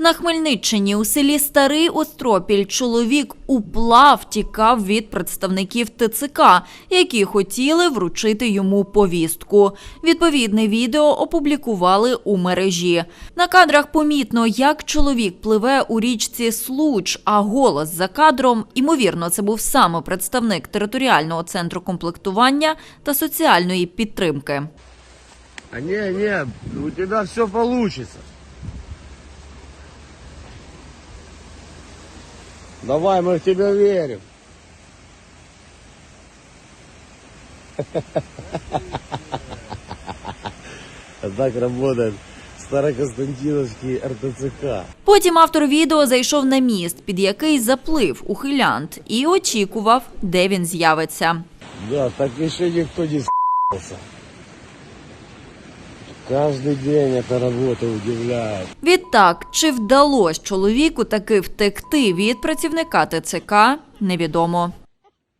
На Хмельниччині у селі Старий Остропіль чоловік уплав тікав від представників ТЦК, які хотіли вручити йому повістку. Відповідне відео опублікували у мережі. На кадрах помітно, як чоловік пливе у річці Случ, а голос за кадром, ймовірно, це був саме представник територіального центру комплектування та соціальної підтримки. А не, не, у тебя все получится. Давай, мы в тебя верим. Так работает Староконстантиновский РТЦК. Потім автор відео зайшов на міст, під який заплив ухилянт, і очікував, де він з'явиться. Да, так еще никто не с***ся. Каждый день эта работа удивляет. Відтак, чи вдалося чоловіку таки втекти від працівника ТЦК, невідомо.